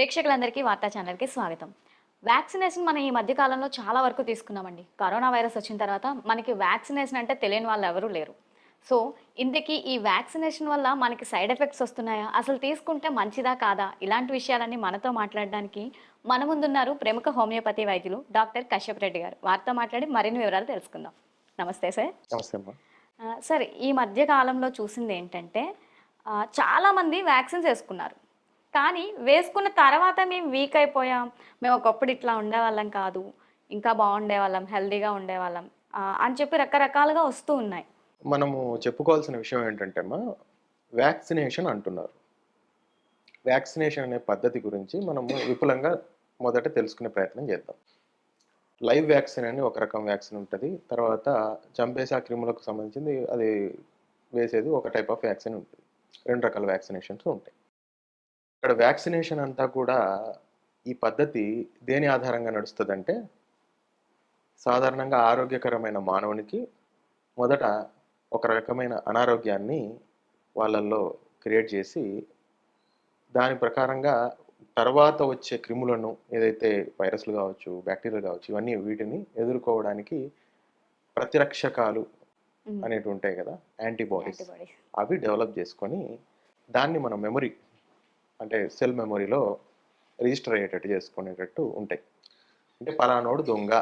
ప్రేక్షకులందరికీ వార్తా ఛానల్కి స్వాగతం. వ్యాక్సినేషన్ మనం ఈ మధ్య కాలంలో చాలా వరకు తీసుకున్నామండి. కరోనా వైరస్ వచ్చిన తర్వాత మనకి వ్యాక్సినేషన్ అంటే తెలియని వాళ్ళు ఎవరూ లేరు. సో ఇందుకి ఈ వ్యాక్సినేషన్ వల్ల మనకి సైడ్ ఎఫెక్ట్స్ వస్తున్నాయా? అసలు తీసుకుంటే మంచిదా కాదా? ఇలాంటి విషయాలన్నీ మనతో మాట్లాడడానికి మన ముందున్నారు ప్రముఖ హోమియోపతి వైద్యులు డాక్టర్ కశ్యప్ రెడ్డి గారు. వారితో మాట్లాడి మరిన్ని వివరాలు తెలుసుకుందాం. నమస్తే సార్. నమస్తే సార్ ఈ మధ్య కాలంలో చూసింది ఏంటంటే చాలామంది వ్యాక్సిన్స్ వేసుకున్నారు. కానీ వేసుకున్న తర్వాత మేము వీక్ అయిపోయాం. మేము ఒకప్పుడు ఇట్లా ఉండేవాళ్ళం కాదు. ఇంకా బాగుండేవాళ్ళం హెల్దీగా ఉండేవాళ్ళం. అని చెప్పి రకరకాలుగా వస్తూ ఉన్నాయి. మనము చెప్పుకోవాల్సిన విషయం ఏంటంటే అమ్మా వ్యాక్సినేషన్ అంటున్నారు. వ్యాక్సినేషన్ అనే పద్ధతి గురించి మనము విపులంగా మొదట తెలుసుకునే ప్రయత్నం చేద్దాం. లైవ్ వ్యాక్సిన్ అని ఒక రకం వ్యాక్సిన్ ఉంటుంది. తర్వాత చంపేసా క్రిములకు సంబంధించింది అది వేసేది ఒక టైప్ ఆఫ్ వ్యాక్సిన్ ఉంటుంది. రెండు రకాల వ్యాక్సినేషన్స్ ఉంటాయి. ఇక్కడ వ్యాక్సినేషన్ అంతా కూడా ఈ పద్ధతి దేని ఆధారంగా నడుస్తుందంటే సాధారణంగా ఆరోగ్యకరమైన మానవునికి మొదట ఒక రకమైన అనారోగ్యాన్ని వాళ్ళల్లో క్రియేట్ చేసి దాని ప్రకారంగా తర్వాత వచ్చే క్రిములను ఏదైతే వైరస్లు కావచ్చు బ్యాక్టీరియాలు కావచ్చు ఇవన్నీ వీటిని ఎదుర్కోవడానికి ప్రతిరక్షకాలు అనేవి ఉంటాయి కదా యాంటీబాడీస్. అవి డెవలప్ చేసుకొని దాన్ని మన మెమరీ అంటే సెల్ మెమొరీలో రిజిస్టర్ అయ్యేటట్టు చేసుకునేటట్టు ఉంటాయి. అంటే పలానోడు దొంగ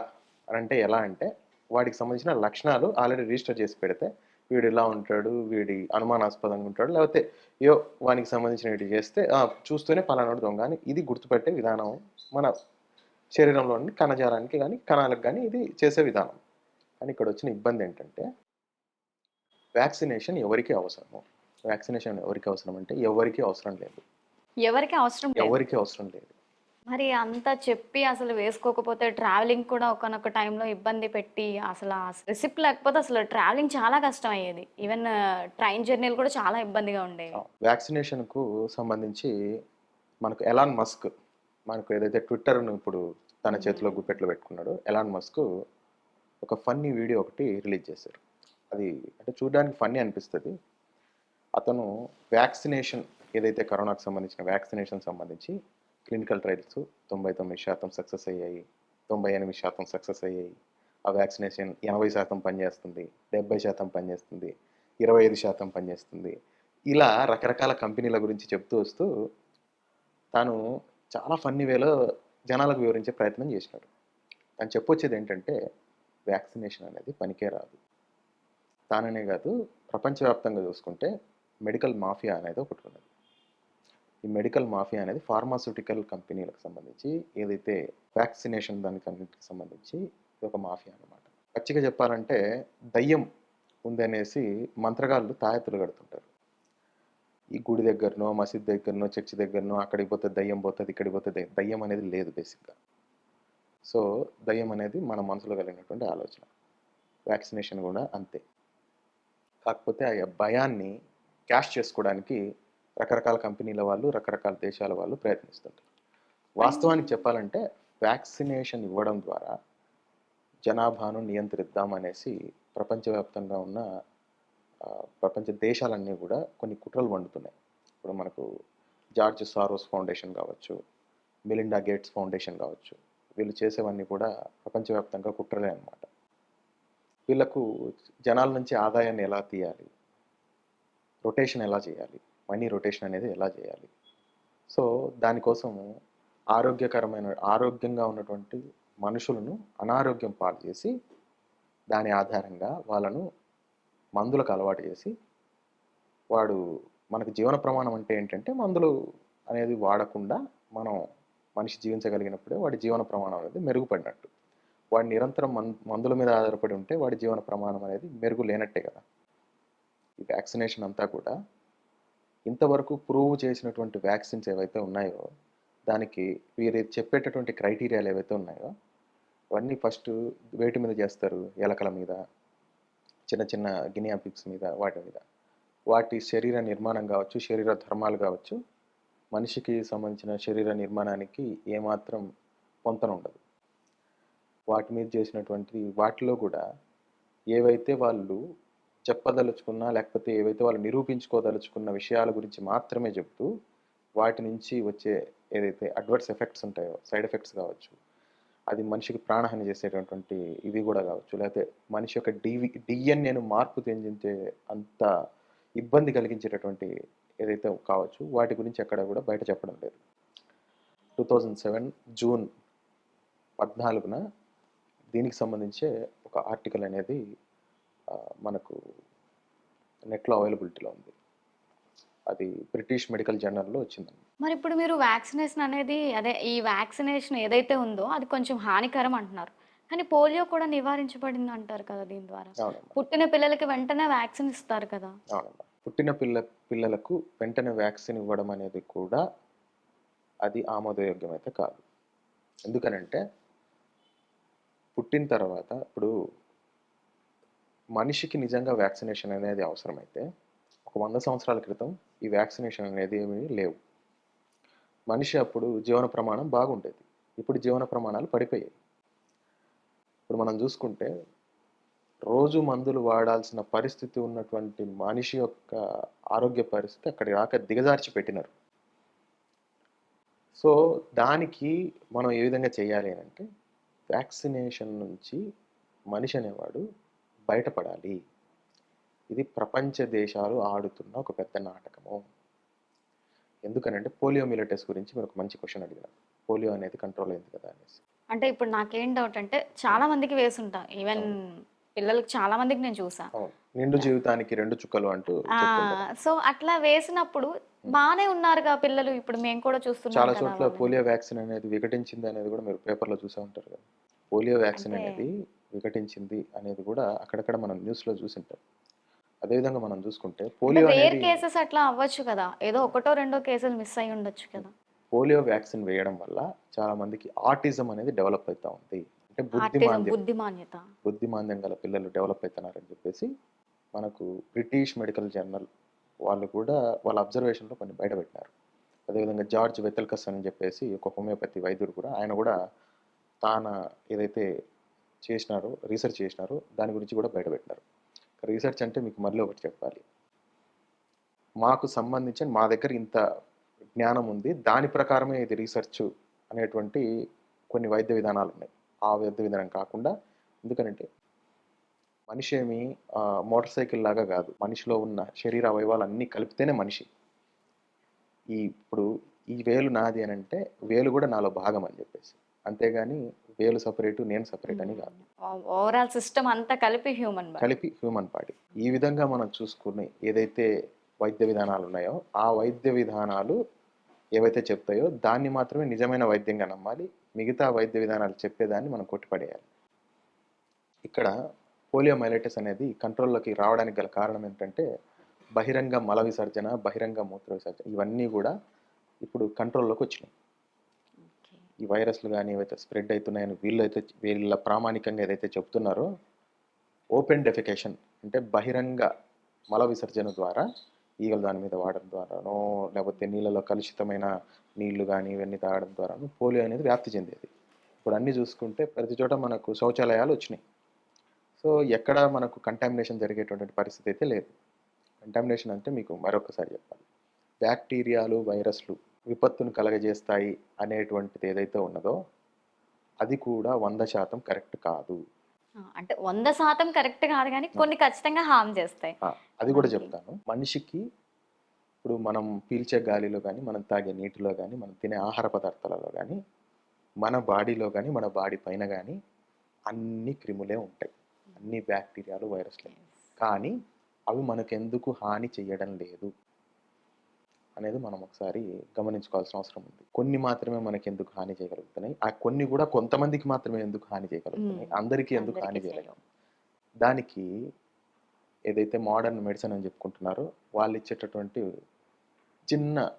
అంటే ఎలా అంటే వాడికి సంబంధించిన లక్షణాలు ఆల్రెడీ రిజిస్టర్ చేసి పెడితే వీడు ఇలా ఉంటాడు వీడి అనుమానాస్పదంగా ఉంటాడు లేకపోతే యో వానికి సంబంధించినవి చేస్తే చూస్తూనే పలానాడు దొంగ అని ఇది గుర్తుపెట్టే విధానం మన శరీరంలోని కణజాలానికి కానీ కణాలకు కానీ ఇది చేసే విధానం. కానీ ఇక్కడ వచ్చిన ఇబ్బంది ఏంటంటే వ్యాక్సినేషన్ ఎవరికి అవసరము? వ్యాక్సినేషన్ ఎవరికి అవసరం అంటే ఎవరికి అవసరం లేదు. ఎవరికి అవసరం లేదు. ఎవరికి అవసరం లేదు. మరి అంతా చెప్పి అసలు వేసుకోకపోతే ట్రావెలింగ్ కూడా ఒకనొక టైంలో ఇబ్బంది పెట్టి అసలు రిసిప్ట్ లేకపోతే అసలు ట్రావెలింగ్ చాలా కష్టం అయ్యేది. ఈవెన్ ట్రైన్ జర్నీలు కూడా చాలా ఇబ్బందిగా ఉండేవి. వ్యాక్సినేషన్కు సంబంధించి మనకు ఎలాన్ మస్క్ మనకు ఏదైతే ట్విట్టర్ను ఇప్పుడు తన చేతిలో గుప్పెట్లో పెట్టుకున్నాడో ఎలాన్ మస్క్ ఒక ఫన్నీ వీడియో ఒకటి రిలీజ్ చేశారు. అది అంటే చూడడానికి ఫన్నీ అనిపిస్తుంది. అతను వ్యాక్సినేషన్ ఏదైతే కరోనాకు సంబంధించిన వ్యాక్సినేషన్ సంబంధించి క్లినికల్ ట్రయల్స్ తొంభై తొమ్మిది శాతం సక్సెస్ అయ్యాయి తొంభై ఎనిమిది శాతం సక్సెస్ అయ్యాయి. ఆ వ్యాక్సినేషన్ ఎనభై శాతం పనిచేస్తుంది డెబ్బై శాతం పనిచేస్తుంది ఇరవై ఐదు శాతం పనిచేస్తుంది. ఇలా రకరకాల కంపెనీల గురించి చెప్తూ వస్తూ తాను చాలా ఫన్నీ వేలో జనాలకు వివరించే ప్రయత్నం చేసినాడు. తను చెప్పొచ్చేది ఏంటంటే వ్యాక్సినేషన్ అనేది పనికే రాదు. తాననే కాదు ప్రపంచవ్యాప్తంగా చూసుకుంటే మెడికల్ మాఫియా అనేది ఒకటి ఉన్నది. ఈ మెడికల్ మాఫియా అనేది ఫార్మాస్యూటికల్ కంపెనీలకు సంబంధించి ఏదైతే వ్యాక్సినేషన్ దానికి అన్నిటికి సంబంధించి ఇది ఒక మాఫియా అన్నమాట. పచ్చిగా చెప్పాలంటే దయ్యం ఉందనేసి మంత్రగాళ్ళు తాయెత్తులు కడుతుంటారు. ఈ గుడి దగ్గరనో మసీద్ దగ్గరనో చర్చి దగ్గరనో అక్కడికి పోతే దయ్యం పోతుంది ఇక్కడికి పోతే దయ్యం. దయ్యం అనేది లేదు బేసిక్గా. సో దయ్యం అనేది మన మనసులో కలిగినటువంటి ఆలోచన. వ్యాక్సినేషన్ కూడా అంతే. కాకపోతే ఆ భయాన్ని క్యాష్ చేసుకోవడానికి రకరకాల కంపెనీల వాళ్ళు రకరకాల దేశాల వాళ్ళు ప్రయత్నిస్తుంటారు. వాస్తవానికి చెప్పాలంటే వ్యాక్సినేషన్ ఇవ్వడం ద్వారా జనాభాను నియంత్రిద్దాం అనేసి ప్రపంచవ్యాప్తంగా ఉన్న ప్రపంచ దేశాలన్నీ కూడా కొన్ని కుట్రలు వండుతున్నాయి. ఇప్పుడు మనకు జార్జ్ సారోస్ ఫౌండేషన్ కావచ్చు మిలిండా గేట్స్ ఫౌండేషన్ కావచ్చు వీళ్ళు చేసేవన్నీ కూడా ప్రపంచవ్యాప్తంగా కుట్రలే అన్నమాట. వీళ్ళకు జనాల నుంచి ఆదాయాన్ని ఎలా తీయాలి రొటేషన్ ఎలా చేయాలి మనీ రొటేషన్ అనేది ఎలా చేయాలి? సో దానికోసం ఆరోగ్యకరమైన ఆరోగ్యంగా ఉన్నటువంటి మనుషులను అనారోగ్యం పాలు చేసి దాని ఆధారంగా వాళ్ళను మందులకు అలవాటు చేసి వాడు మనకు జీవన ప్రమాణం అంటే ఏంటంటే మందులు అనేది వాడకుండా మనం మనిషి జీవించగలిగినప్పుడే వాడి జీవన ప్రమాణం అనేది మెరుగుపడినట్టు. వాడు నిరంతరం మన్ మందుల మీద ఆధారపడి ఉంటే వాడి జీవన ప్రమాణం అనేది మెరుగు లేనట్టే కదా. ఈ వ్యాక్సినేషన్ అంతా కూడా ఇంతవరకు ప్రూవ్ చేసినటువంటి వ్యాక్సిన్స్ ఏవైతే ఉన్నాయో దానికి వీరు చెప్పేటటువంటి క్రైటీరియాలు ఏవైతే ఉన్నాయో అవన్నీ ఫస్ట్ వేటి మీద చేస్తారు? ఎలకల మీద చిన్న చిన్న గినియా పిక్స్ మీద వాటి మీద. వాటి శరీర నిర్మాణం కావచ్చు శరీర ధర్మాలు కావచ్చు మనిషికి సంబంధించిన శరీర నిర్మాణానికి ఏమాత్రం పొంతన ఉండదు. వాటి మీద చేసినటువంటి వాటిలో కూడా ఏవైతే వాళ్ళు చెప్పదలుచుకున్నా లేకపోతే ఏవైతే వాళ్ళు నిరూపించుకోదలుచుకున్న విషయాల గురించి మాత్రమే చెప్తూ వాటి నుంచి వచ్చే ఏదైతే అడ్వర్స్ ఎఫెక్ట్స్ ఉంటాయో సైడ్ ఎఫెక్ట్స్ కావచ్చు అది మనిషికి ప్రాణహాని చేసేటటువంటి ఇవి కూడా కావచ్చు లేకపోతే మనిషి యొక్క డివి డిఎన్ఏను మార్పు చెందించే అంత ఇబ్బంది కలిగించేటటువంటి ఏదైతే కావచ్చు వాటి గురించి ఎక్కడ కూడా బయట చెప్పడం లేదు. టూ థౌజండ్ సెవెన్ జూన్ పద్నాలుగున దీనికి సంబంధించే ఒక ఆర్టికల్ అనేది మనకు నెట్లో అవైలబిలిటీలో ఉంది. అది బ్రిటిష్ మెడికల్ జర్నల్లో వచ్చిందండి. మరి ఇప్పుడు మీరు వ్యాక్సినేషన్ అనేది అదే ఈ వ్యాక్సినేషన్ ఏదైతే ఉందో అది కొంచెం హానికరం అంటున్నారు. కానీ పోలియో కూడా నివారించబడింది అంటారు కదా దీని ద్వారా. పుట్టిన పిల్లలకి వెంటనే వ్యాక్సిన్ ఇస్తారు కదా. అవునమ్మా పుట్టిన పిల్ల పిల్లలకు వెంటనే వ్యాక్సిన్ ఇవ్వడం అనేది కూడా అది ఆమోదయోగ్యమైతే కాదు. ఎందుకనంటే పుట్టిన తర్వాత ఇప్పుడు మనిషికి నిజంగా వ్యాక్సినేషన్ అనేది అవసరమైతే ఒక వంద సంవత్సరాల క్రితం ఈ వ్యాక్సినేషన్ అనేది ఏమీ లేవు. మనిషి అప్పుడు జీవన ప్రమాణం బాగుండేది. ఇప్పుడు జీవన ప్రమాణాలు పడిపోయాయి. ఇప్పుడు మనం చూసుకుంటే రోజు మందులు వాడాల్సిన పరిస్థితి ఉన్నటువంటి మనిషి యొక్క ఆరోగ్య పరిస్థితి అక్కడి రాక దిగజార్చి పెట్టినారు. సో దానికి మనం ఏ విధంగా చేయాలి అని అంటే వ్యాక్సినేషన్ నుంచి మనిషి అనేవాడు బయటపడాలి. ఇది ప్రపంచ దేశాలు ఆడుతున్న ఒక పెద్ద నాటకము. ఎందుకనంటే పోలియో మిలటెస్ గురించి మీరు ఒక మంచి క్వశ్చన్ అడిగినారు పోలియో అనేది కంట్రోల్ అయింది కదా అనేసి. అంటే ఇప్పుడు నాకేం డౌట్ అంటే చాలా మందికి వేసుంటా. ఈవెన్ పిల్లలకి చాలా మందికి నేను చూసా. నిండు జీవితానికి రెండు చుక్కలు అంటూ సో అట్లా వేసినప్పుడు బానే ఉన్నారుగా పిల్లలు. ఇప్పుడు మేము కూడా చూస్తున్నాం చాలా చోట్ల. పోలియో వ్యాక్సిన్ అనేది వికటించింది అనేది కూడా మీరు పేపర్లో చూసే ఉంటారు కదా. పోలియో వ్యాక్సిన్ అనేది వికటించింది అనేది కూడా అక్కడక్కడ మనం న్యూస్లో చూసింటాం. అదేవిధంగా మనం చూసుకుంటే పోలియో కేసెస్ అట్లా అవ్వచ్చు కదా. ఏదో ఒకటో రెండో కేసులు మిస్ అయి ఉండొచ్చు కదా. పోలియో వ్యాక్సిన్ వేయడం వల్ల చాలా మందికి ఆటిజం అనేది డెవలప్ అవుతా ఉంది. అంటే ఆటిజం బుద్ధిమాంద్యం బుద్ధిమాన్యత బుద్ధిమాంద్యం గల పిల్లలు డెవలప్ అవుతున్నారని చెప్పేసి మనకు బ్రిటిష్ మెడికల్ జర్నల్ వాళ్ళు కూడా వాళ్ళ అబ్జర్వేషన్లో కొన్ని బయటపెట్టినారు అదేవిధంగా జార్జ్ వెతల్కస్ అని చెప్పేసి ఒక హోమియోపతి వైద్యుడు కూడా ఆయన కూడా తాన ఏదైతే చేసినారో రీసెర్చ్ చేసినారో దాని గురించి కూడా బయటపెట్టినారు రీసెర్చ్ అంటే మీకు మళ్ళీ ఒకటి చెప్పాలి. మాకు సంబంధించి మా దగ్గర ఇంత జ్ఞానం ఉంది దాని ప్రకారమే ఇది రీసెర్చ్ అనేటువంటి కొన్ని వైద్య విధానాలు ఉన్నాయి. ఆ వైద్య విధానం కాకుండా ఎందుకనంటే మనిషి ఏమి మోటార్ సైకిల్ లాగా కాదు. మనిషిలో ఉన్న శరీర అవయవాలు అన్నీ కలిపితేనే మనిషి. ఈ ఇప్పుడు ఈ వేలు నాది అని అంటే వేలు కూడా నాలో భాగం అని చెప్పేసి. అంతేగాని వేలు సపరేటు నేను సపరేట్ అని కాదు. ఓవరాల్ సిస్టమ్ అంతా కలిపి హ్యూమన్ కలిపి హ్యూమన్ బాడీ. ఈ విధంగా మనం చూసుకుని ఏదైతే వైద్య విధానాలు ఉన్నాయో ఆ వైద్య విధానాలు ఏవైతే చెప్తాయో దాన్ని మాత్రమే నిజమైన వైద్యంగా నమ్మాలి. మిగతా వైద్య విధానాలు చెప్పేదాన్ని మనం కొట్టిపడేయాలి. ఇక్కడ పోలియో మైలైటిస్ అనేది కంట్రోల్లోకి రావడానికి గల కారణం ఏంటంటే బహిరంగ మల విసర్జన బహిరంగ మూత్ర విసర్జన ఇవన్నీ కూడా ఇప్పుడు కంట్రోల్లోకి వచ్చినాయి. ఈ వైరస్లు కానీ ఏవైతే స్ప్రెడ్ అవుతున్నాయని వీళ్ళు అయితే వీళ్ళ ప్రామాణికంగా ఏదైతే చెప్తున్నారో ఓపెన్ డెఫికేషన్ అంటే బహిరంగ మల విసర్జన ద్వారా ఈగలు దాని మీద వాడడం ద్వారానో లేకపోతే నీళ్ళలో కలుషితమైన నీళ్ళు కానీ ఇవన్నీ తాగడం ద్వారానో పోలియో అనేది వ్యాప్తి చెందేది. ఇప్పుడు అన్నీ చూసుకుంటే ప్రతి చోట మనకు శౌచాలయాలు వచ్చినాయి. సో ఎక్కడ మనకు కంటామినేషన్ జరిగేటువంటి పరిస్థితి అయితే లేదు. కంటామినేషన్ అంటే మీకు మరొకసారి చెప్పాలి. బ్యాక్టీరియాలు వైరస్లు విపత్తును కలగజేస్తాయి అనేటువంటిది ఏదైతే ఉన్నదో అది కూడా వంద శాతం కరెక్ట్ కాదు. అంటే వంద శాతం కరెక్ట్ కాదు కానీ కొన్ని ఖచ్చితంగా హామ్ చేస్తాయి. అది కూడా. చెప్తాను. మనిషికి ఇప్పుడు మనం పీల్చే గాలిలో కానీ మనం తాగే నీటిలో కానీ మనం తినే ఆహార పదార్థాలలో కానీ మన బాడీలో కానీ మన బాడీ పైన కానీ అన్ని క్రిములే ఉంటాయి. అన్ని బ్యాక్టీరియాలు వైరస్లే. కానీ అవి మనకెందుకు హాని చేయడం లేదు? అనేది మనం ఒకసారి గమనించుకోవాల్సిన అవసరం ఉంది. కొన్ని మాత్రమే మనకి ఎందుకు హాని చేయగలుగుతున్నాయి. ఆ కొన్ని కూడా కొంతమందికి మాత్రమే ఎందుకు హాని చేయగలుగుతున్నాయి. అందరికీ ఎందుకు హాని చేయలేము. దానికి ఏదైతే మోడర్న్ మెడిసిన్ అని చెప్పుకుంటున్నారో వాళ్ళు ఇచ్చేటటువంటి చిన్న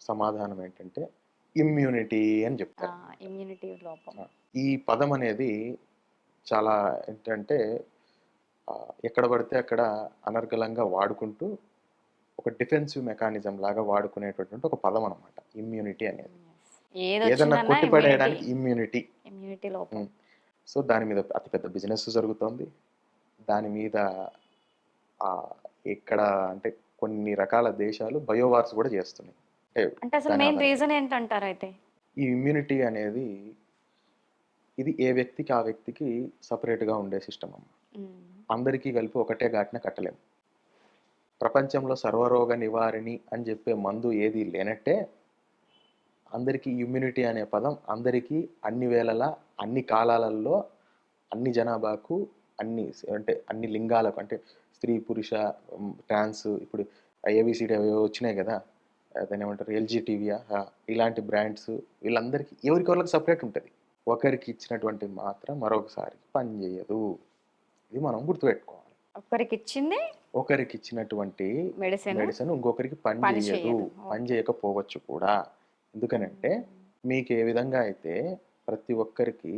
సమాధానం ఏంటంటే ఇమ్యూనిటీ అని చెప్తారు. ఇమ్యూనిటీ లోపం. ఈ పదం అనేది చాలా ఏంటంటే ఎక్కడ పడితే అక్కడ అనర్గళంగా వాడుకుంటూ ఒక డిఫెన్సివ్ మెకానిజం లాగా వాడుకునేటటువంటి ఒక పదం అనమాట ఇమ్యూనిటీ అనేది. ఏది ఏదన్నా కొట్టిపడేయడానికి ఇమ్యూనిటీ ఇమ్యూనిటీ లోపం. సో దాని మీద అతిపెద్ద బిజినెస్ జరుగుతోంది. దాని మీద ఇక్కడ అంటే కొన్ని రకాల దేశాలు బయోవార్స్ కూడా చేస్తున్నాయి. అంటే అసలు మెయిన్. రీజన్ ఏంటంటారు అయితే? ఈ ఇమ్యూనిటీ అనేది ఇది ఏ వ్యక్తికి ఆ వ్యక్తికి సపరేట్గా ఉండే సిస్టమ్ అమ్మ ఉమ్. అందరికీ కలిపి ఒకటే ఘాటిన కట్టలేము ప్రపంచంలో సర్వరోగ నివారిణి అని చెప్పే మందు ఏది లేనట్టే అందరికీ ఇమ్యూనిటీ అనే పదం అందరికీ అన్ని వేళలా అన్ని కాలాలలో అన్ని జనాభాకు అన్ని అంటే అన్ని లింగాలకు అంటే స్త్రీ పురుష ట్రాన్స్ ఇప్పుడు ఏబిసిడి అవి వచ్చినాయి కదా దాని ఏమంటారు ఎల్జీ టీవీయా ఇలాంటి బ్రాండ్స్ వీళ్ళందరికీ ఎవరికి వాళ్ళకి సపరేట్ ఉంటుంది. ఒకరికి ఇచ్చినటువంటి మాత్రం మరొకసారి పనిచేయదు. ఇది మనం గుర్తుపెట్టుకోవాలి. ఒకరికి ఇచ్చింది ఒకరికి ఇచ్చినటువంటి మెడిసిన్ ఇంకొకరికి పని చేయదు. చేయదు. పని చేయకపోవచ్చు కూడా. ఎందుకనంటే మీకు ఏ విధంగా అయితే ప్రతి ఒక్కరికి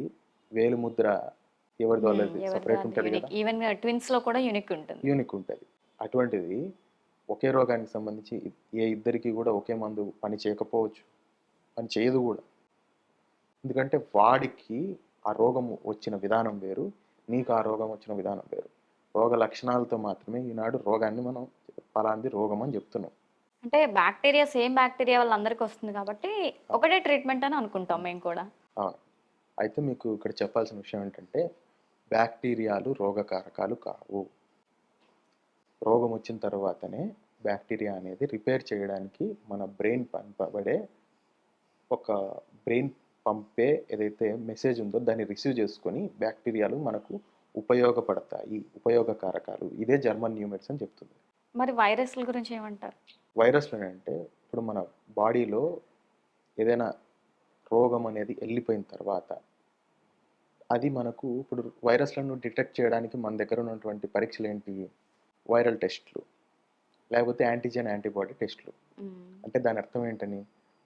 వేలు ముద్ర ఎవరిది వాళ్ళది సపరేట్ ఉంటుంది కదా. ఈవెన్ ట్విన్స్లో కూడా యూనిక్ ఉంటుంది. యూనిక్ ఉంటుంది. అటువంటిది ఒకే రోగానికి సంబంధించి ఏ ఇద్దరికి కూడా ఒకే మందు పని చేయకపోవచ్చు. పని చేయదు కూడా. ఎందుకంటే వాడికి ఆ రోగం వచ్చిన విధానం వేరు నీకు ఆ రోగం వచ్చిన విధానం వేరు. రోగ లక్షణాలతో మాత్రమే ఈనాడు రోగాన్ని మనం పలాంది రోగం అని చెప్తున్నాం. అంటే బ్యాక్టీరియా సేమ్ బ్యాక్టీరియా వాళ్ళందరికీ వస్తుంది కాబట్టి ఒకటే ట్రీట్మెంట్ అని అనుకుంటాం మేము కూడా. అవును. అయితే మీకు ఇక్కడ చెప్పాల్సిన విషయం ఏంటంటే బ్యాక్టీరియాలు రోగకారకాలు కావు. రోగం వచ్చిన తర్వాతనే బ్యాక్టీరియా అనేది రిపేర్ చేయడానికి మన బ్రెయిన్ పంపబడే ఒక బ్రెయిన్ పంపే ఏదైతే మెసేజ్ ఉందో దాన్ని రిసీవ్ చేసుకొని బ్యాక్టీరియాలు మనకు ఉపయోగపడతాయి ఉపయోగకారకాలు. ఇదే జర్మన్ న్యూమెట్స్ అని చెప్తుంది. మరి వైరస్ల గురించి ఏమంటారు? వైరస్లు అంటే ఇప్పుడు మన బాడీలో ఏదైనా రోగం అనేది వెళ్ళిపోయిన తర్వాత అది మనకు ఇప్పుడు వైరస్లను డిటెక్ట్ చేయడానికి మన దగ్గర ఉన్నటువంటి పరీక్షలు ఏంటి? వైరల్ టెస్ట్లు లేకపోతే యాంటీజెన్ యాంటీబాడీ టెస్ట్లు. అంటే దాని అర్థం ఏంటని?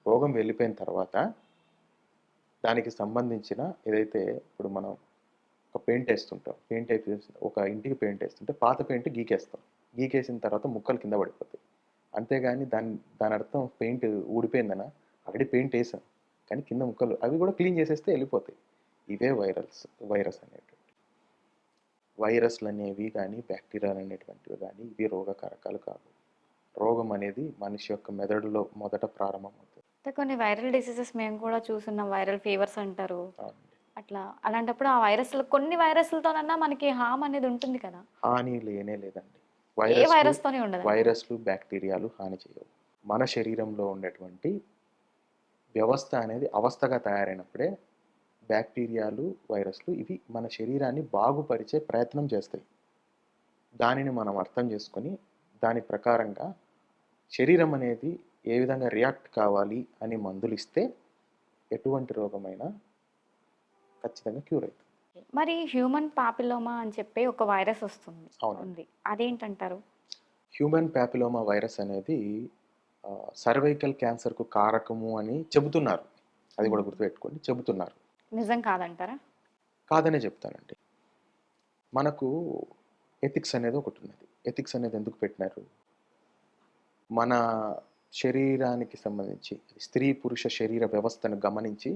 రోగం వెళ్ళిపోయిన తర్వాత దానికి సంబంధించిన ఏదైతే ఇప్పుడు మనం ఒక పెయింట్ వేస్తుంటాం. పెయింట్ వేసి ఒక ఇంటికి పెయింట్ వేస్తుంటే పాత పెయింట్ గీకేస్తాం. గీకేసిన తర్వాత ముక్కలు కింద పడిపోతాయి. అంతేగాని దాని దాని అర్థం పెయింట్ ఊడిపోయిందనా? ఆల్రెడీ పెయింట్ వేసాం. కానీ కింద ముక్కలు అవి కూడా క్లీన్ చేసేస్తే వెళ్ళిపోతాయి. ఇవే వైరల్స్ వైరస్ అనేటువంటి వైరస్లు అనేవి కానీ బ్యాక్టీరియాలు అనేటువంటివి కానీ ఇవి రోగకారకాలు కావు. రోగం అనేది మనిషి యొక్క మెదడులో మొదట ప్రారంభమవుతుంది. కొన్ని వైరల్ డిసీజెస్ మేము కూడా చూస్తున్నాం. వైరల్ ఫీవర్స్ అంటారు. అట్లా. అలాంటప్పుడు ఆ వైరస్లు కొన్ని వైరస్లతోనన్నా మనకి హామ్ అనేది ఉంటుంది కదా. హాని లేనే లేదండి. ఏ వైరస్ వైరస్ తోనే ఉండదు వైరస్లు బ్యాక్టీరియాలు హాని చేయవు. మన శరీరంలో ఉండేటువంటి వ్యవస్థ అనేది అవస్థగా తయారైనప్పుడే బ్యాక్టీరియాలు వైరస్లు ఇవి మన శరీరాన్ని బాగుపరిచే ప్రయత్నం చేస్తాయి. దానిని మనం అర్థం చేసుకొని దాని ప్రకారంగా శరీరం అనేది ఏ విధంగా రియాక్ట్ కావాలి అని మందులు ఇస్తే ఎటువంటి రోగమైనా ఖచ్చితంగా క్యూర్ అవుతుంది మరి హ్యూమన్ పాపిలోమా అని చెప్పి ఒక వైరస్ వస్తుంది. అవును. ఉంది. అదేంటంటారు? హ్యూమన్ ప్యాపిలోమా వైరస్ అనేది సర్వైకల్ క్యాన్సర్కు కారకము అని చెబుతున్నారు. అది కూడా గుర్తుపెట్టుకోండి. చెబుతున్నారు. నిజం కాదంటారా? కాదనే చెప్తానండి. మనకు ఎథిక్స్ అనేది ఒకటి ఉన్నది. ఎథిక్స్ అనేది ఎందుకు పెట్టినారు? మన శరీరానికి సంబంధించి స్త్రీ పురుష శరీర వ్యవస్థను గమనించి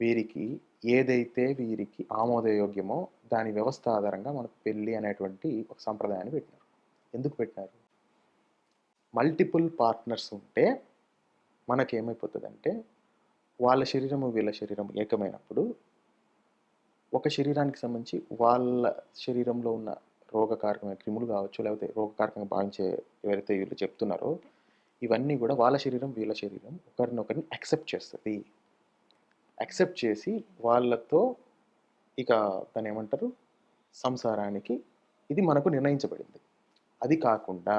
వీరికి ఏదైతే వీరికి ఆమోదయోగ్యమో దాని వ్యవస్థ ఆధారంగా మనకు పెళ్ళి అనేటువంటి ఒక సంప్రదాయాన్ని పెట్టినారు. ఎందుకు పెట్టినారు? మల్టిపుల్ పార్ట్నర్స్ ఉంటే మనకేమైపోతుందంటే వాళ్ళ శరీరము వీళ్ళ శరీరం ఏకమైనప్పుడు ఒక శరీరానికి సంబంధించి వాళ్ళ శరీరంలో ఉన్న రోగకారకమైన క్రిములు కావచ్చు లేకపోతే రోగకారకంగా భావించే ఎవరైతే వీళ్ళు చెప్తున్నారో ఇవన్నీ కూడా వాళ్ళ శరీరం వీళ్ళ శరీరం ఒకరినొకరిని యాక్సెప్ట్ చేస్తుంది. యాక్సెప్ట్ చేసి వాళ్ళతో ఇక దాన్ని ఏమంటారు సంసారానికి ఇది మనకు నిర్ణయించబడింది. అది కాకుండా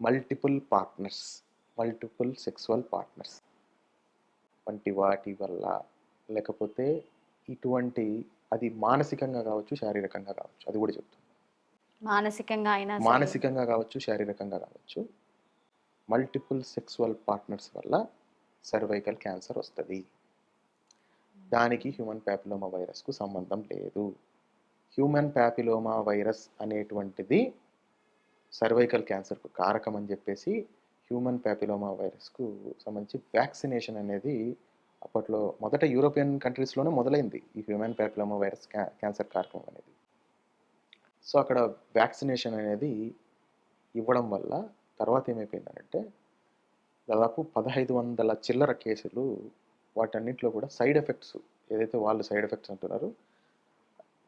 multiple partners multiple sexual partners వంటి వాటి వల్ల లేకపోతే ఇటువంటి అది మానసికంగా కావచ్చు శారీరకంగా కావచ్చు అది కూడా చెప్తుంది మానసికంగా అయినా. మానసికంగా కావచ్చు శారీరకంగా కావచ్చు మల్టిపుల్ సెక్సువల్ పార్ట్నర్స్ వల్ల సర్వైకల్ క్యాన్సర్ వస్తుంది. దానికి హ్యూమన్ ప్యాపిలోమా వైరస్కు సంబంధం లేదు. హ్యూమన్ ప్యాపిలోమా వైరస్ అనేటువంటిది సర్వైకల్ క్యాన్సర్కు కారకం అని చెప్పేసి హ్యూమన్ ప్యాపిలోమా వైరస్కు సంబంధించి వ్యాక్సినేషన్ అనేది అప్పట్లో మొదట యూరోపియన్ కంట్రీస్లోనే మొదలైంది ఈ హ్యూమన్ ప్యాపిలోమా వైరస్ క్యా క్యాన్సర్ కారకం అనేది. సో అక్కడ వ్యాక్సినేషన్ అనేది ఇవ్వడం వల్ల తర్వాత ఏమైపోయిందంటే దాదాపు పదహైదు వందల చిల్లర కేసులు వాటన్నిటిలో కూడా సైడ్ ఎఫెక్ట్స్ ఏదైతే వాళ్ళు సైడ్ ఎఫెక్ట్స్ అంటున్నారో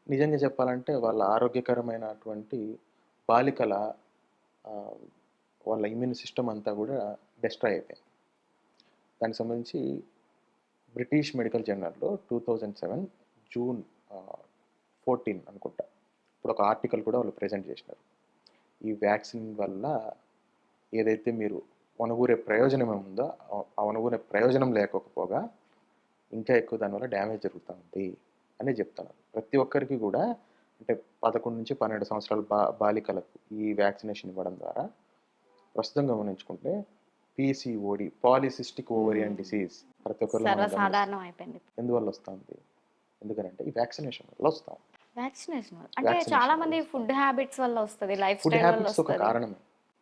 నిజంగా చెప్పాలంటే వాళ్ళ ఆరోగ్యకరమైనటువంటి బాలికల వాళ్ళ ఇమ్యూన్ సిస్టమ్ అంతా కూడా డిస్ట్రాయ్ అయిపోయింది. దానికి సంబంధించి British medical జర్నల్లో two thousand seven June fourteen అనుకుంటా ఇప్పుడు ఒక ఆర్టికల్ కూడా వాళ్ళు ప్రజెంట్ చేసినారు. ఈ వ్యాక్సిన్ వల్ల ఏదైతే మీరు వనగూరే ప్రయోజనం ఏముందో ఆ- వనగూరే ప్రయోజనం లేకపోగా ఇంకా ఎక్కువ దానివల్ల డ్యామేజ్ జరుగుతుంది అని చెప్తున్నారు ప్రతి ఒక్కరికి కూడా అంటే పదకొండు నుంచి పన్నెండు సంవత్సరాల బా బాలికలకు ఈ వ్యాక్సినేషన్ ఇవ్వడం ద్వారా ప్రస్తుతం గమనించుకుంటే పీసీఓడి పాలిసిస్టిక్ ఓవరియన్. డిసీజ్ ప్రతి ఒక్కరు ఎందువల్ల వస్తుంది? ఎందుకంటే ఈ వ్యాక్సినేషన్ వల్ల వస్తాం. వ్యాక్సినేషన్ అంటే చాలా మంది ఫుడ్ హ్యాబిట్స్ వల్ల వస్తుంది లైఫ్ ఫుడ్ స్టైల్ వల్ల హ్యాబిట్స్ ఒక వస్తుంది. కారణమే.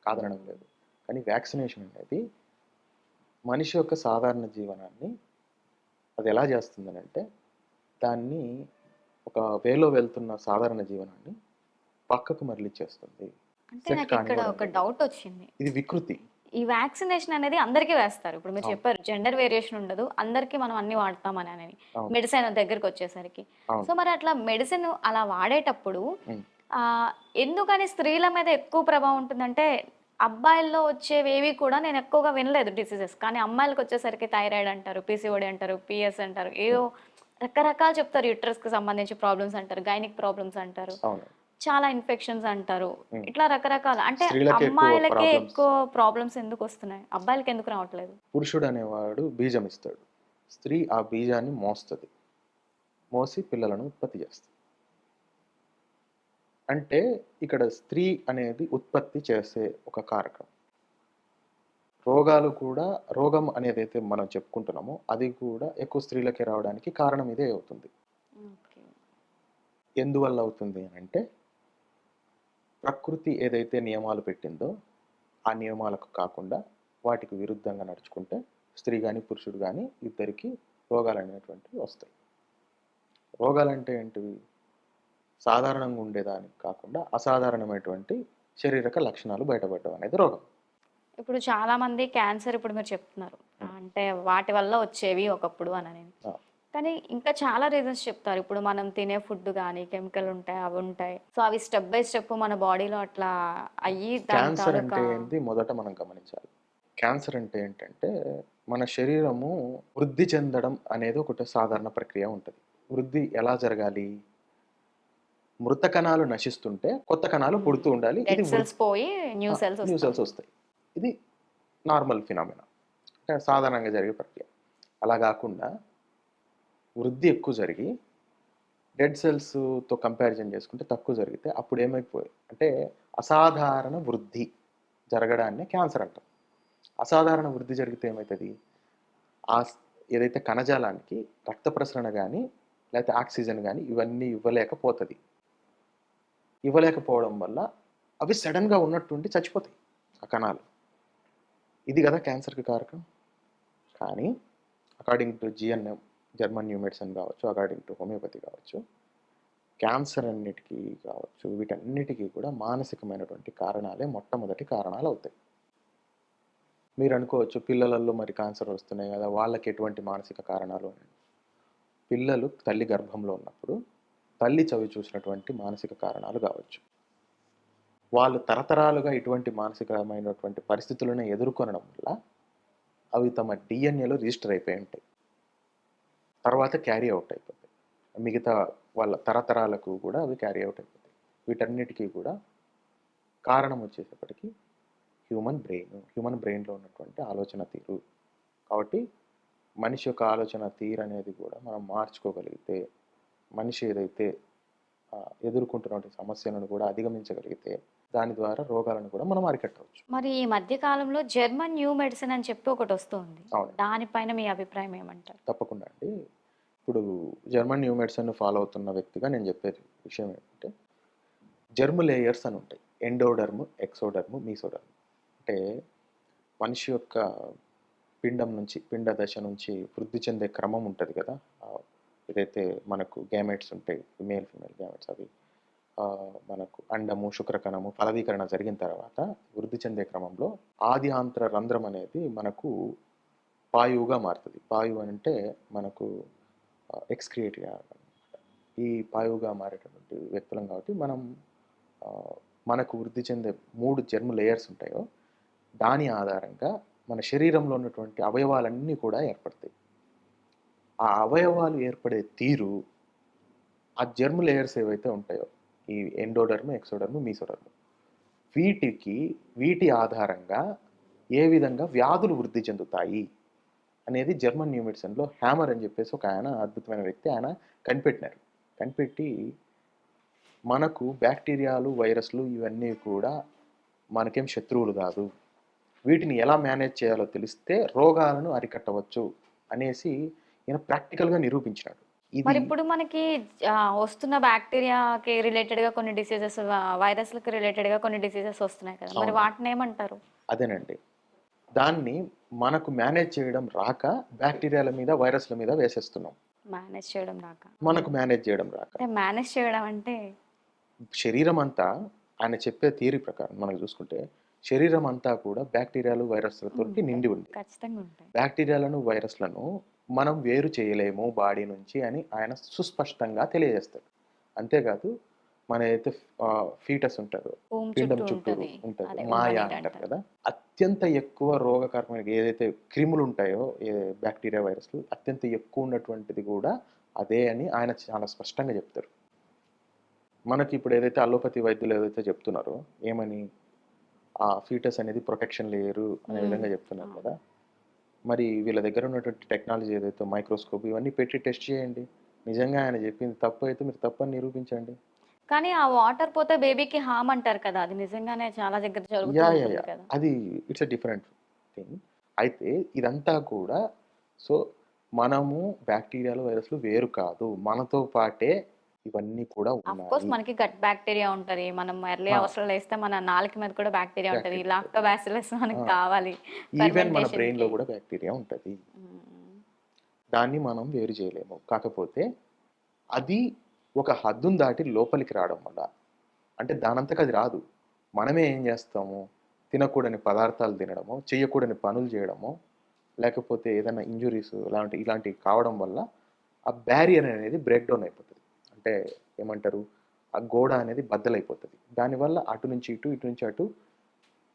కాదనడం లేదు. కానీ వ్యాక్సినేషన్ అనేది మనిషి యొక్క సాధారణ జీవనాన్ని అది ఎలా చేస్తుందని అంటే దాన్ని ఒక వేలో వెళ్తున్న సాధారణ జీవనాన్ని పక్కకు మరలిచ్చేస్తుంది అంటే నాకు ఇక్కడ ఒక. డౌట్ వచ్చింది ఇది వికృతి ఈ వ్యాక్సినేషన్ అనేది అందరికీ వేస్తారు ఇప్పుడు మీరు. చెప్పారు జెండర్ వేరియేషన్ ఉండదు అందరికీ మనం అన్ని వాడతామని అని. మెడిసిన్ దగ్గరికి వచ్చేసరికి. సో మరి అట్లా మెడిసిన్ అలా వాడేటప్పుడు ఎందుకని స్త్రీల మీద ఎక్కువ ప్రభావం ఉంటుందంటే అబ్బాయిల్లో వచ్చేవేవి కూడా నేను ఎక్కువగా వినలేదు డిసీజెస్ కానీ అమ్మాయిలకు వచ్చేసరికి థైరాయిడ్ అంటారు పీసీఓడి అంటారు పిఎస్ అంటారు. ఏదో రకరకాలు చెప్తారు uterus కి సంబంధించి ప్రాబ్లమ్స్ అంటారు గైనిక్ ప్రాబ్లమ్స్ అంటారు. చాలా ఇన్ఫెక్షన్స్ అంటారు. ఇట్లా రకరకాల. అంటే అమ్మాయిలకే. ఎక్కువ ప్రాబ్లమ్స్ ఎందుకు వస్తున్నాయి? అబ్బాయిలకి ఎందుకు రావట్లేదు? పురుషుడు అనేవాడు బీజం ఇస్తాడు. స్త్రీ ఆ బీజాన్ని మోస్తుంది. మోసి పిల్లలను ఉత్పత్తి చేస్తుంది. అంటే ఇక్కడ స్త్రీ అనేది ఉత్పత్తి చేసే ఒక కారకం. రోగాలు కూడా రోగం అనేది అయితే మనం చెప్పుకుంటున్నామో అది కూడా ఎక్కువ స్త్రీలకే రావడానికి కారణం ఇదే అవుతుంది. ఎందువల్ల అవుతుంది అని అంటే ప్రకృతి ఏదైతే నియమాలు పెట్టిందో ఆ నియమాలకు కాకుండా వాటికి విరుద్ధంగా నడుచుకుంటే స్త్రీ కానీ పురుషుడు కానీ ఇద్దరికి రోగాలు అనేటువంటివి వస్తాయి. రోగాలు అంటే ఏంటివి? సాధారణంగా ఉండేదానికి కాకుండా అసాధారణమైనటువంటి శారీరక లక్షణాలు బయటపడడం అనేది రోగం. ఇప్పుడు చాలా మంది క్యాన్సర్ ఇప్పుడు మీరు చెప్తున్నారు. అంటే వాటి వల్ల వచ్చేవి ఒకప్పుడు అని. కానీ ఇంకా చాలా రీజన్స్ చెప్తారు. ఇప్పుడు మనం తినే ఫుడ్ కానీ కెమికల్ ఉంటాయి అవి ఉంటాయి. సో అవి స్టెప్ బై స్టెప్ మన బాడీలో అట్లా అయ్యి క్యాన్సర్ అంటే ఏంటి మొదట మనం గమనించాలి. క్యాన్సర్ అంటే ఏంటంటే మన శరీరము వృద్ధి చెందడం అనేది ఒకటి సాధారణ ప్రక్రియ ఉంటుంది. వృద్ధి ఎలా జరగాలి? మృత కణాలు నశిస్తుంటే కొత్త కణాలు పుడుతూ ఉండాలి. ఇది డెడ్ సెల్స్ పోయి న్యూ సెల్స్ న్యూ సెల్స్ వస్తాయి. ఇది నార్మల్ ఫినామినా అంటే సాధారణంగా జరిగే ప్రక్రియ. అలా కాకుండా వృద్ధి ఎక్కువ జరిగి డెడ్ సెల్స్తో కంపారిజన్ చేసుకుంటే తక్కువ జరిగితే అప్పుడు ఏమైపోయి అంటే అసాధారణ వృద్ధి జరగడాన్ని క్యాన్సర్ అంటాం. అసాధారణ వృద్ధి జరిగితే ఏమవుతుంది ఆ ఏదైతే కణజాలానికి రక్త ప్రసరణ కానీ లేకపోతే ఆక్సిజన్ కానీ ఇవన్నీ ఇవ్వలేకపోతుంది. ఇవ్వలేకపోవడం వల్ల అవి సడన్గా ఉన్నట్టుండి చచ్చిపోతాయి ఆ కణాలు. ఇది కదా క్యాన్సర్కి కారకం. కానీ according to GNM German new medicine కావచ్చు అకార్డింగ్ టు హోమియోపతి కావచ్చు క్యాన్సర్ అన్నిటికీ కావచ్చు వీటన్నిటికీ కూడా మానసికమైనటువంటి కారణాలే మొట్టమొదటి కారణాలు అవుతాయి. మీరు అనుకోవచ్చు పిల్లలలో మరి క్యాన్సర్ వస్తున్నాయి కదా వాళ్ళకి ఎటువంటి మానసిక కారణాలు? పిల్లలు తల్లి గర్భంలో ఉన్నప్పుడు తల్లి చవి చూసినటువంటి మానసిక కారణాలు కావచ్చు. వాళ్ళు తరతరాలుగా ఇటువంటి మానసికమైనటువంటి పరిస్థితులను ఎదుర్కొనడం వల్ల అవి తమ డిఎన్ఏలో రిజిస్టర్ అయిపోయి ఉంటాయి. తర్వాత క్యారీ అవుట్ అయిపోతాయి. మిగతా వాళ్ళ తరతరాలకు కూడా అవి క్యారీ అవుట్ అయిపోతాయి. వీటన్నిటికీ కూడా కారణం వచ్చేటప్పటికి హ్యూమన్ బ్రెయిన్ హ్యూమన్ బ్రెయిన్లో ఉన్నటువంటి ఆలోచన తీరు. కాబట్టి మనిషి యొక్క ఆలోచన తీరు అనేది కూడా మనం మార్చుకోగలిగితే మనిషి ఏదైతే ఎదుర్కొంటున్నటువంటి సమస్యలను కూడా అధిగమించగలిగితే దాని ద్వారా రోగాలను కూడా మనం అరికట్టవచ్చు. మరి ఈ మధ్య కాలంలో జర్మన్ న్యూ మెడిసిన్ అని చెప్పి ఒకటి వస్తుంది. దానిపైన మీ అభిప్రాయం ఏమంటారు? తప్పకుండా అండి. ఇప్పుడు జర్మన్ న్యూ మెడిసిన్ ఫాలో అవుతున్న వ్యక్తిగా నేను చెప్పే విషయం ఏంటంటే జర్మ్ లేయర్స్ అని ఉంటాయి. Endoderm exoderm mesoderm. అంటే మనిషి యొక్క పిండం నుంచి పిండ దశ నుంచి వృద్ధి చెందే క్రమం ఉంటుంది కదా. మనకు గ్యామెట్స్ ఉంటాయి మేల్ ఫిమేల్ గ్యామెట్స్ అవి మనకు అండము శుక్రకణము ఫలదీకరణ జరిగిన తర్వాత వృద్ధి చెందే క్రమంలో ఆది ఆంత్ర రంధ్రం అనేది మనకు పాయువుగా మారుతుంది. పాయువు అంటే మనకు ఎక్స్క్రియేట్ ఈ పాయువుగా మారేటటువంటి వ్యక్తులం కాబట్టి మనం మనకు వృద్ధి చెందే మూడు జర్మ్ లేయర్స్ ఉంటాయో దాని ఆధారంగా మన శరీరంలో ఉన్నటువంటి అవయవాలన్నీ కూడా ఏర్పడతాయి. ఆ అవయవాలు ఏర్పడే తీరు ఆ జర్మ్ లేయర్స్ ఏవైతే ఉంటాయో ఈ ఎండోడర్మ్ ఎక్సోడర్మ్ మీసోడర్మ్ వీటికి వీటి ఆధారంగా ఏ విధంగా వ్యాధులు వృద్ధి చెందుతాయి అనేది జర్మన్ న్యూ మెడిసిన్లో హ్యామర్ అని చెప్పేసి ఒక ఆయన అద్భుతమైన వ్యక్తి ఆయన కనిపెట్టినారు. కనిపెట్టి మనకు బ్యాక్టీరియాలు వైరస్లు ఇవన్నీ కూడా మనకేం శత్రువులు కాదు. వీటిని ఎలా మేనేజ్ చేయాలో తెలిస్తే రోగాలను అరికట్టవచ్చు అనేసి ఈయన ప్రాక్టికల్గా నిరూపించినాడు. మరి ఇప్పుడు మనకి వస్తున్న బ్యాక్టీరియాకి రిలేటెడ్గా కొన్ని డిసీజెస్ వైరస్లకు రిలేటెడ్గా కొన్ని డిసీజెస్ వస్తున్నాయి కదా. మరి. వాటిని ఏమంటారు? అదేనండి. దాన్ని మనకు మేనేజ్ చేయడం రాక బ్యాక్టీరియాల మీద వైరస్ల మీద వేసేస్తున్నాం. మేనేజ్ చేయడం రాక. మనకు మేనేజ్ చేయడం రాక. అంటే మేనేజ్ చేయడం అంటే? శరీరం అంతా ఆయన చెప్పే థియరీ ప్రకారం మనం చూసుకుంటే శరీరం అంతా కూడా బ్యాక్టీరియాలు వైరస్లతో. నిండి ఉంది. ఖచ్చితంగా ఉంటాయి. బ్యాక్టీరియాలను వైరస్లను మనం వేరు చేయలేము బాడీ నుంచి అని ఆయన సుస్పష్టంగా తెలియజేస్తాడు. అంతేకాదు మన అయితే ఫీటస్ ఉంటారో పిండం చుట్టూ ఉంటుంది. మాయ అంటారు. కదా. అత్యంత ఎక్కువ రోగకరమైన ఏదైతే క్రిములు ఉంటాయో ఏ బ్యాక్టీరియా వైరస్లు అత్యంత ఎక్కువ ఉన్నటువంటిది కూడా అదే అని ఆయన చాలా స్పష్టంగా చెప్తారు. మనకి ఇప్పుడు ఏదైతే అలోపతి వైద్యులు ఏదైతే చెప్తున్నారో ఏమని? ఆ ఫీటస్ అనేది ప్రొటెక్షన్ లేయరు అనే. విధంగా చెప్తున్నారు. కదా. మరి వీళ్ళ దగ్గర ఉన్నటువంటి టెక్నాలజీ ఏదైతే మైక్రోస్కోప్ ఇవన్నీ పెట్టి టెస్ట్ చేయండి. నిజంగా ఆయన చెప్పింది తప్పు అయితే మీరు తప్పని నిరూపించండి. కానీ ఆ వాటర్ పోతే బేబీకి హామ్ అంటారు కదా. అది నిజంగానే చాలా దగ్గర అది ఇట్స్ అ డిఫరెంట్ థింగ్ అయితే ఇదంతా కూడా సో మనము బ్యాక్టీరియాలు వైరస్లు వేరు కాదు. మనతో పాటే ఇవన్నీ కూడా ఉన్నాయి. మనకి గట్ బ్యాక్టీరియా ఉంటది. మనం ఎర్లీ. అవసరం వేస్తే మన నాలుక మీద కూడా బ్యాక్టీరియా ఉంటది. లాక్టోబాసిలస్ మనకి. కావాలి. ఈవెన్ మన బ్రెయిన్లో. కూడా బ్యాక్టీరియా ఉంటుంది. దాన్ని మనం వేరు చేయలేము. కాకపోతే అది ఒక హద్దును దాటి లోపలికి రావడం వల్ల. అంటే దానంతకు అది రాదు. మనమే ఏం చేస్తాము? తినకూడని పదార్థాలు తినడము చేయకూడని పనులు చేయడము లేకపోతే ఏదైనా ఇంజురీస్ ఇలాంటి ఇలాంటివి కావడం వల్ల ఆ బ్యారియర్ అనేది బ్రేక్ డౌన్ అయిపోతుంది. అంటే ఏమంటారు? ఆ గోడ అనేది బద్దలైపోతుంది. దానివల్ల అటు నుంచి ఇటు ఇటు నుంచి అటు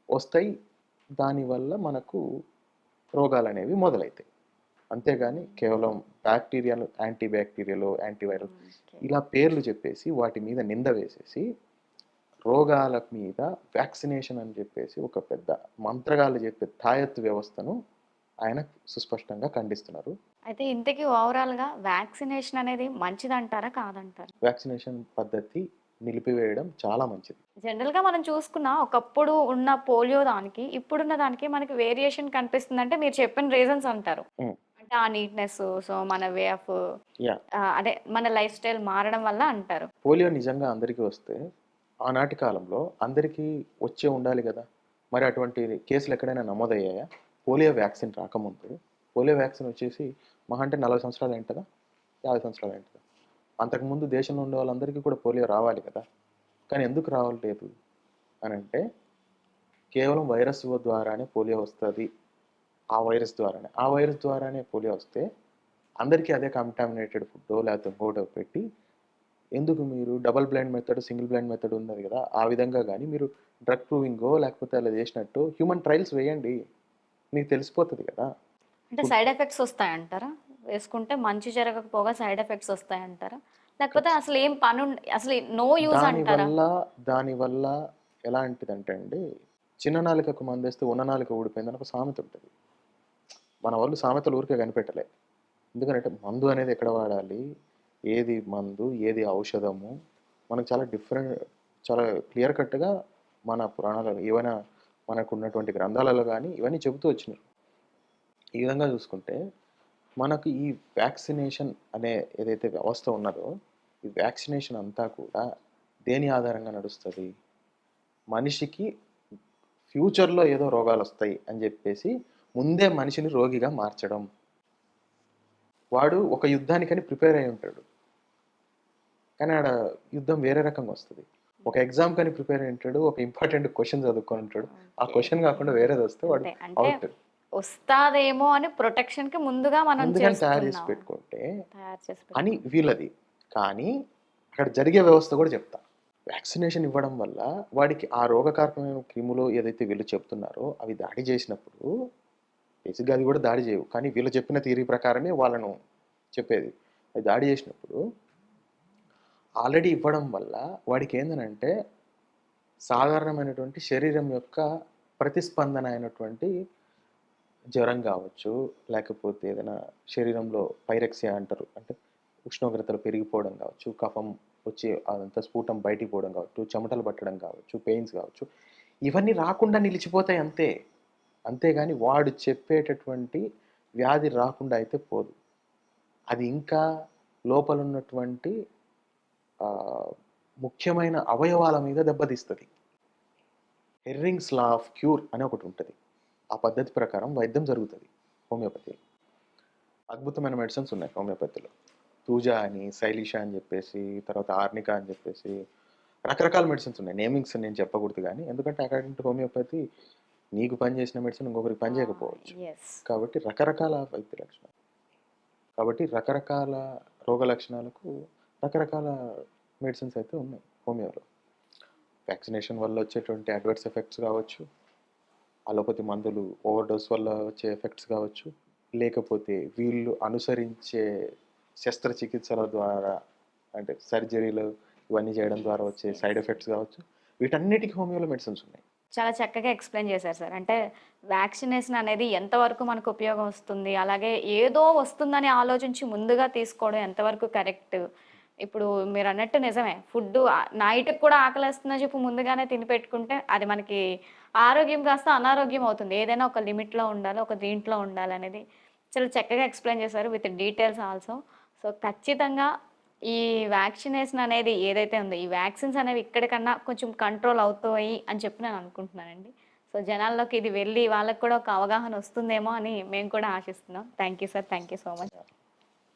వస్తాయి. దానివల్ల మనకు రోగాలు అనేవి మొదలవుతాయి అంతేగాని కేవలం బ్యాక్టీరియాలు యాంటీ బ్యాక్టీరియాలు యాంటీవైరల్. ఇలా పేర్లు చెప్పేసి వాటి మీద నింద వేసేసి రోగాల మీద వ్యాక్సినేషన్ అని చెప్పేసి ఒక పెద్ద మంత్రగాళ్ళు చెప్పే తాయత్తు వ్యవస్థను ఆయన సుస్పష్టంగా ఖండిస్తున్నారు. అయితే ఇంతకీ ఓవరాల్గా వ్యాక్సినేషన్ అనేది మంచిదంటారా కాదంటారా? వ్యాక్సినేషన్ పద్ధతి నిలిపివేయడం చాలా మంచిది. జనరల్గా మనం చూసుకున్న ఒకప్పుడు ఉన్న పోలియో దానికి ఇప్పుడున్న దానికి మనకి వేరియేషన్ కనిపిస్తుంది అంటే మీరు చెప్పిన రీజన్స్ అంటారు. అంటే ఆ నీట్నెస్ సో మన వే ఆఫ్ అదే మన లైఫ్ స్టైల్ మారడం వల్ల అంటారు. పోలియో నిజంగా అందరికీ వస్తే ఆనాటి కాలంలో అందరికీ వచ్చే ఉండాలి కదా. మరి అటువంటి కేసులు ఎక్కడైనా నమోదయ్యాయా? పోలియో వ్యాక్సిన్ రాకముందు పోలియో వ్యాక్సిన్ వచ్చేసి మహా అంటే నలభై సంవత్సరాలు ఏంటదా యాభై సంవత్సరాలు ఏంటదా అంతకుముందు దేశంలో ఉండే వాళ్ళందరికీ కూడా పోలియో రావాలి కదా? కానీ ఎందుకు రావట్లేదు అని అంటే కేవలం వైరస్ ద్వారానే పోలియో వస్తుంది. ఆ వైరస్ ద్వారానే. ఆ వైరస్ ద్వారానే పోలియో వస్తే అందరికీ అదే కంటామినేటెడ్ ఫుడ్ లేకపోతే ఇంకోటో పెట్టి ఎందుకు మీరు double blind method single blind method ఉన్నది కదా? ఆ విధంగా కానీ మీరు డ్రగ్ ప్రూవింగో లేకపోతే అలా చేసినట్టు హ్యూమన్ ట్రయల్స్ వేయండి. మీకు తెలిసిపోతుంది కదా? అంటే సైడ్ ఎఫెక్ట్స్ వస్తాయంటారా? వేసుకుంటే మంచి జరగకపోగా సైడ్ ఎఫెక్ట్స్ వస్తాయంటారా? లేకపోతే అసలు ఏం పని అసలు నో యూజ్ అంటారా? దానివల్ల దానివల్ల ఎలాంటిదంటే అండి చిన్న నాలుకకు మందేస్తే ఉన్న నాలుక ఊడిపోయిందని ఒక సామెత ఉంటుంది. మన వాళ్ళు సామెతలు ఊరికే కనిపెట్టలే. ఎందుకంటే మందు అనేది ఎక్కడ వాడాలి? ఏది మందు ఏది ఔషధము? మనకు చాలా డిఫరెంట్ చాలా క్లియర్ కట్గా మన పురాణాలలో ఏవైనా మనకు ఉన్నటువంటి గ్రంథాలలో కానీ ఇవన్నీ చెబుతూ వచ్చినారు. ఈ విధంగా చూసుకుంటే మనకు ఈ వ్యాక్సినేషన్ అనే ఏదైతే వ్యవస్థ ఉన్నదో ఈ వ్యాక్సినేషన్ అంతా కూడా దేని ఆధారంగా నడుస్తుంది? మనిషికి ఫ్యూచర్లో ఏదో రోగాలు వస్తాయి అని చెప్పేసి ముందే మనిషిని రోగిగా మార్చడం. వాడు ఒక యుద్ధానికని ప్రిపేర్ అయి ఉంటాడు. కానీ ఆడ యుద్ధం వేరే రకంగా వస్తుంది. ఒక ఎగ్జామ్ కానీ ప్రిపేర్ అయి ఉంటాడు ఒక ఇంపార్టెంట్ క్వశ్చన్ చదువుకొని ఉంటాడు. ఆ క్వశ్చన్ కాకుండా వేరేది వస్తే వాడు అవుట్. వస్తాదేమో అని ప్రొటెక్షన్కి ముందుగా మనం తయారు చేసి. పెట్టుకుంటే అని వీళ్ళది. కానీ అక్కడ జరిగే వ్యవస్థ కూడా చెప్తా. వ్యాక్సినేషన్ ఇవ్వడం వల్ల వాడికి ఆ రోగకారకమైన క్రిములు ఏదైతే వీళ్ళు చెప్తున్నారో అవి దాడి చేసినప్పుడు బేసిక్గా అది కూడా దాడి చేయవు. కానీ వీళ్ళు చెప్పిన థియరీ ప్రకారమే వాళ్ళను చెప్పేది. అది దాడి చేసినప్పుడు ఆల్రెడీ ఇవ్వడం వల్ల వాడికి ఏందనంటే సాధారణమైనటువంటి శరీరం యొక్క ప్రతిస్పందన అయినటువంటి జ్వరం కావచ్చు లేకపోతే ఏదైనా శరీరంలో పైరెక్సియా అంటారు అంటే ఉష్ణోగ్రతలు పెరిగిపోవడం కావచ్చు కఫం వచ్చి అదంతా స్ఫూటం బయటికి పోవడం కావచ్చు చెమటలు పట్టడం కావచ్చు పెయిన్స్ కావచ్చు ఇవన్నీ రాకుండా నిలిచిపోతాయి అంతే. అంతేగాని వాడు చెప్పేటటువంటి వ్యాధి రాకుండా అయితే పోదు. అది ఇంకా లోపల ఉన్నటువంటి ముఖ్యమైన అవయవాల మీద దెబ్బతీస్తుంది. హెర్రింగ్స్ లా ఆఫ్ క్యూర్ అని ఒకటి ఉంటుంది. ఆ పద్ధతి ప్రకారం వైద్యం జరుగుతుంది హోమియోపతిలో అద్భుతమైన మెడిసిన్స్ ఉన్నాయి హోమియోపతిలో. పూజ అని శైలిష అని చెప్పేసి తర్వాత ఆర్నిక అని చెప్పేసి రకరకాల మెడిసిన్స్ ఉన్నాయి. నేమింగ్స్ నేను చెప్పకూడదు కానీ ఎందుకంటే అకార్డింగ్ టు హోమియోపతి నీకు పని చేసిన మెడిసిన్ ఇంకొకరికి పని చేయకపోవచ్చు. ఎస్ కాబట్టి రకరకాల వైద్య లక్షణాలు. కాబట్టి రకరకాల రోగ లక్షణాలకు రకరకాల మెడిసిన్స్ అయితే ఉన్నాయి హోమియోలో. వ్యాక్సినేషన్ వల్ల వచ్చేటువంటి అడ్వర్స్ ఎఫెక్ట్స్ కావచ్చు అలోపతి మందులు ఓవర్ డోస్ వల్ల వచ్చే ఎఫెక్ట్స్ కావచ్చు. లేకపోతే వీళ్ళు అనుసరించే శస్త్రచికిత్సల ద్వారా అంటే సర్జరీలు ఇవన్నీ చేయడం ద్వారా వచ్చే సైడ్ ఎఫెక్ట్స్ కావచ్చు. వీటన్నిటికీ హోమియోలో మెడిసిన్స్ ఉన్నాయి. చాలా చక్కగా ఎక్స్ప్లెయిన్ చేశారు సార్. అంటే వ్యాక్సినేషన్ అనేది ఎంతవరకు మనకు ఉపయోగం వస్తుంది? అలాగే ఏదో వస్తుందని ఆలోచించి ముందుగా తీసుకోవడం ఎంతవరకు కరెక్ట్ ఇప్పుడు మీరు అన్నట్టు నిజమే. ఫుడ్ నైట్కి కూడా ఆకలిస్తుందని చెప్పి ముందుగానే తిని పెట్టుకుంటే అది మనకి ఆరోగ్యం కాస్త అనారోగ్యం అవుతుంది. ఏదైనా ఒక లిమిట్లో ఉండాలి ఒక దీంట్లో ఉండాలి అనేది చాలా చక్కగా ఎక్స్ప్లెయిన్ చేశారు విత్ డీటెయిల్స్ ఆల్సో. సో ఖచ్చితంగా ఈ వ్యాక్సినేషన్ అనేది ఏదైతే ఉందో ఈ వ్యాక్సిన్స్ అనేవి ఇక్కడికన్నా కొంచెం కంట్రోల్ అవుతాయి అని చెప్పి నేను అనుకుంటున్నానండి. సో జనాల్లోకి ఇది వెళ్ళి వాళ్ళకి కూడా ఒక అవగాహన వస్తుందేమో అని మేము కూడా ఆశిస్తున్నాం. Thank you sir. Thank you so much.